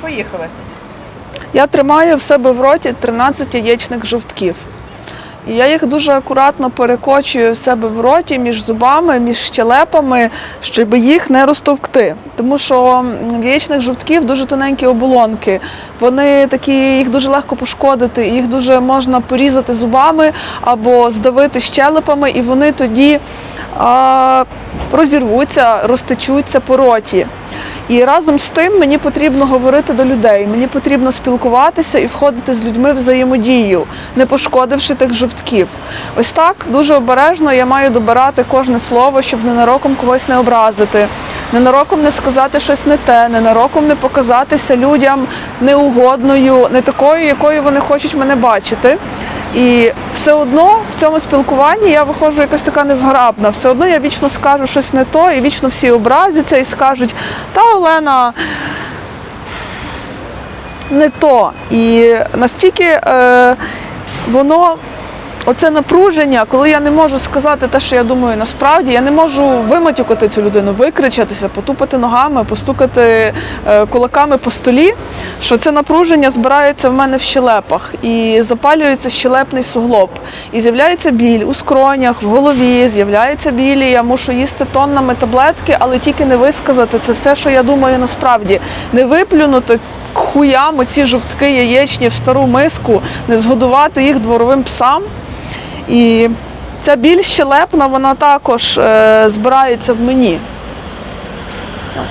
Поїхали. Я тримаю в себе в роті 13 яєчних жовтків. І я їх дуже акуратно перекочую в себе в роті між зубами, між щелепами, щоб їх не розтовкти. Тому що в яєчних жовтків дуже тоненькі оболонки. Вони такі, їх дуже легко пошкодити, їх дуже можна порізати зубами або здавити щелепами, і вони тоді а, розірвуться, розтечуться по роті. І разом з тим мені потрібно говорити до людей, мені потрібно спілкуватися і входити з людьми в взаємодію, не пошкодивши тих жовтків. Ось так дуже обережно я маю добирати кожне слово, щоб ненароком когось не образити, ненароком не сказати щось не те, ненароком не показатися людям неугодною, не такою, якою вони хочуть мене бачити. І все одно в цьому спілкуванні я виходжу якась така незграбна. Все одно я вічно скажу щось не то, і вічно всі образяться і скажуть, та Олена. Не то. І настільки е, воно, оце напруження, коли я не можу сказати те, що я думаю насправді, я не можу виматюкати цю людину, викричатися, потупати ногами, постукати е, кулаками по столі, що це напруження збирається в мене в щелепах і запалюється щелепний суглоб. І з'являється біль у скронях, в голові, з'являється біль, і я мушу їсти тоннами таблетки, але тільки не висказати це все, що я думаю насправді, не виплюнути к хуям оці жовтки яєчні в стару миску, не згодувати їх дворовим псам. І ця біль щелепна, вона також е, збирається в мені.